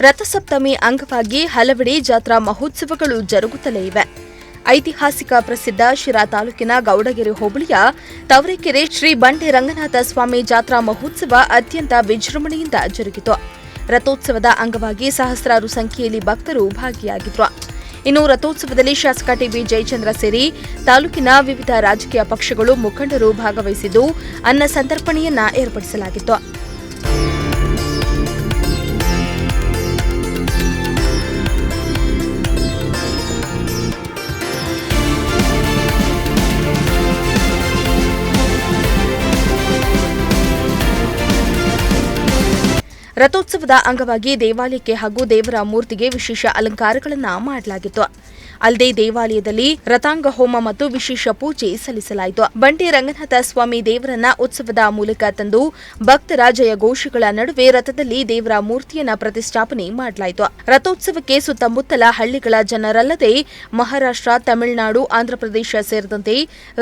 ರಥಸಪ್ತಮಿ ಅಂಗವಾಗಿ ಹಲವೆಡೆ ಜಾತ್ರಾ ಮಹೋತ್ಸವಗಳು ಜರುಗುತ್ತಲೇ ಇವೆ. ಐತಿಹಾಸಿಕ ಪ್ರಸಿದ್ಧ ಶಿರಾ ತಾಲೂಕಿನ ಗೌಡಗೆರೆ ಹೋಬಳಿಯ ತವರೆಕೆರೆ ಶ್ರೀ ಬಂಡೆ ರಂಗನಾಥ ಸ್ವಾಮಿ ಜಾತ್ರಾ ಮಹೋತ್ಸವ ಅತ್ಯಂತ ವಿಜೃಂಭಣೆಯಿಂದ ಜರುಗಿತು. ರಥೋತ್ಸವದ ಅಂಗವಾಗಿ ಸಹಸ್ರಾರು ಸಂಖ್ಯೆಯಲ್ಲಿ ಭಕ್ತರು ಭಾಗಿಯಾಗಿದ್ರು. ಇನ್ನು ರಥೋತ್ಸವದಲ್ಲಿ ಶಾಸಕ ಟಿಬಿ ಜಯಚಂದ್ರ ಸೇರಿ ತಾಲೂಕಿನ ವಿವಿಧ ರಾಜಕೀಯ ಪಕ್ಷಗಳು ಮುಖಂಡರು ಭಾಗವಹಿಸಿದ್ದು ಅನ್ನ ಸಂತರ್ಪಣೆಯನ್ನ ಏರ್ಪಡಿಸಲಾಗಿತ್ತು. ರಥೋತ್ಸವದ ಅಂಗವಾಗಿ ದೇವಾಲಯಕ್ಕೆ ಹಾಗೂ ದೇವರ ಮೂರ್ತಿಗೆ ವಿಶೇಷ ಅಲಂಕಾರಗಳನ್ನು ಮಾಡಲಾಗಿತ್ತು. ಅಲ್ಲದೆ ದೇವಾಲಯದಲ್ಲಿ ರಥಾಂಗ ಹೋಮ ಮತ್ತು ವಿಶೇಷ ಪೂಜೆ ಸಲ್ಲಿಸಲಾಯಿತು. ಬಂಡಿ ರಂಗನಾಥ ಸ್ವಾಮಿ ದೇವರನ್ನ ಉತ್ಸವದ ಮೂಲಕ ತಂದು ಭಕ್ತರ ಜಯಘೋಷಗಳ ನಡುವೆ ರಥದಲ್ಲಿ ದೇವರ ಮೂರ್ತಿಯನ್ನ ಪ್ರತಿಷ್ಠಾಪನೆ ಮಾಡಲಾಯಿತು. ರಥೋತ್ಸವಕ್ಕೆ ಸುತ್ತಮುತ್ತಲ ಹಳ್ಳಿಗಳ ಜನರಲ್ಲದೆ ಮಹಾರಾಷ್ಟ್ರ, ತಮಿಳುನಾಡು, ಆಂಧ್ರಪ್ರದೇಶ ಸೇರಿದಂತೆ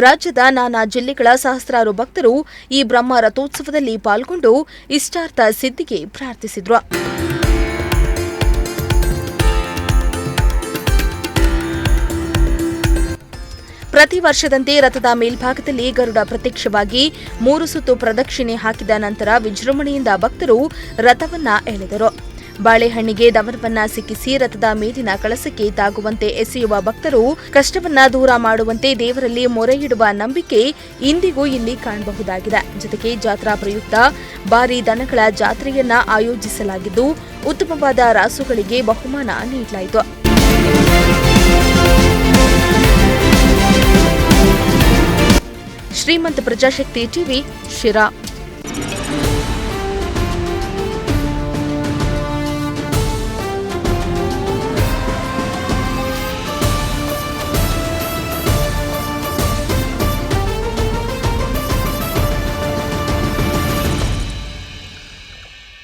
ರಾಜ್ಯದ ನಾನಾ ಜಿಲ್ಲೆಗಳ ಸಹಸ್ರಾರು ಭಕ್ತರು ಈ ಬ್ರಹ್ಮ ರಥೋತ್ಸವದಲ್ಲಿ ಪಾಲ್ಗೊಂಡು ಇಷ್ಟಾರ್ಥ ಸಿದ್ಧಿಗೆ ಪ್ರಾರ್ಥಿಸಿದ್ರು. ಪ್ರತಿ ವರ್ಷದಂತೆ ರಥದ ಮೇಲ್ಭಾಗದಲ್ಲಿ ಗರುಡ ಪ್ರತ್ಯಕ್ಷವಾಗಿ ಮೂರು ಸುತ್ತು ಪ್ರದಕ್ಷಿಣೆ ಹಾಕಿದ ನಂತರ ವಿಜೃಂಭಣೆಯಿಂದ ಭಕ್ತರು ರಥವನ್ನ ಎಳೆದರು. ಬಾಳೆಹಣ್ಣಿಗೆ ದಮನವನ್ನ ಸಿಕ್ಕಿಸಿ ರಥದ ಮೇಲಿನ ಕಳಸಕ್ಕೆ ತಾಗುವಂತೆ ಎಸೆಯುವ ಭಕ್ತರು ಕಷ್ಟವನ್ನ ದೂರ ಮಾಡುವಂತೆ ದೇವರಲ್ಲಿ ಮೊರೆಯಿಡುವ ನಂಬಿಕೆ ಇಂದಿಗೂ ಇಲ್ಲಿ ಕಾಣಬಹುದಾಗಿದೆ. ಜೊತೆಗೆ ಜಾತ್ರಾ ಪ್ರಯುಕ್ತ ಭಾರಿ ದನಗಳ ಜಾತ್ರೆಯನ್ನ ಆಯೋಜಿಸಲಾಗಿದ್ದು, ಉತ್ತಮವಾದ ರಾಸುಗಳಿಗೆ ಬಹುಮಾನ ನೀಡಲಾಯಿತು. ಶ್ರೀಮಂತ ಪ್ರಜಾಶಕ್ತಿ ಟಿವಿ ಶಿರಾ.